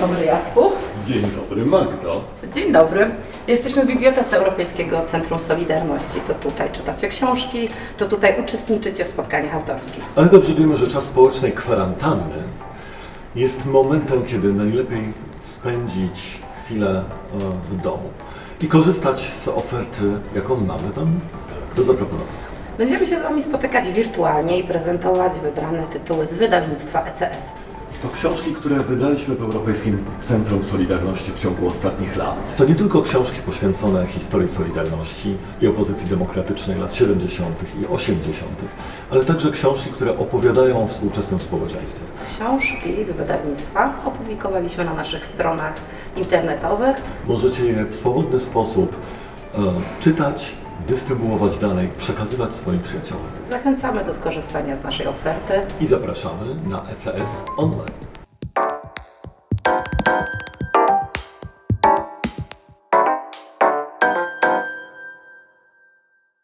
dobry Jacku. Dzień dobry, Magdo. Dzień dobry. Jesteśmy w Bibliotece Europejskiego Centrum Solidarności. To tutaj czytacie książki, to tutaj uczestniczycie w spotkaniach autorskich. Ale dobrze wiemy, że czas społecznej kwarantanny jest momentem, kiedy najlepiej spędzić chwilę e, w domu i korzystać z oferty, jaką mamy Wam do zaproponowania. Będziemy się z Wami spotykać wirtualnie i prezentować wybrane tytuły z wydawnictwa ECS. To książki, które wydaliśmy w Europejskim Centrum Solidarności w ciągu ostatnich lat. To nie tylko książki poświęcone historii Solidarności i opozycji demokratycznej lat 70. i 80., ale także książki, które opowiadają o współczesnym społeczeństwie. Książki z wydawnictwa opublikowaliśmy na naszych stronach internetowych. Możecie je w swobodny sposób e, czytać, dystrybuować dalej, przekazywać swoim przyjaciołom. Zachęcamy do skorzystania z naszej oferty. I zapraszamy na ECS Online.